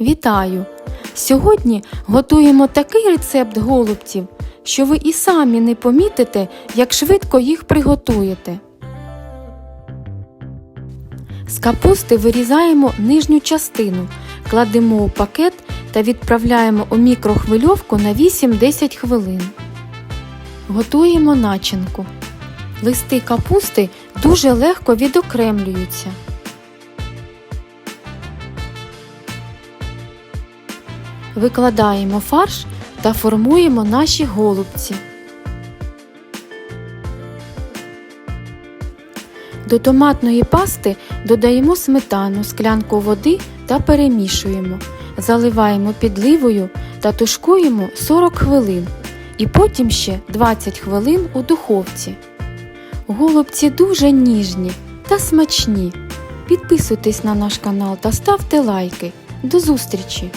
Вітаю! Сьогодні готуємо такий рецепт голубців, що ви і самі не помітите, як швидко їх приготуєте. З капусти вирізаємо нижню частину, кладемо у пакет та відправляємо у мікрохвильовку на 8-10 хвилин. Готуємо начинку. Листи капусти дуже легко відокремлюються. Викладаємо фарш та формуємо наші голубці. До томатної пасти додаємо сметану, склянку води та перемішуємо. Заливаємо підливою та тушкуємо 40 хвилин. І потім ще 20 хвилин у духовці. Голубці дуже ніжні та смачні. Підписуйтесь на наш канал та ставте лайки. До зустрічі!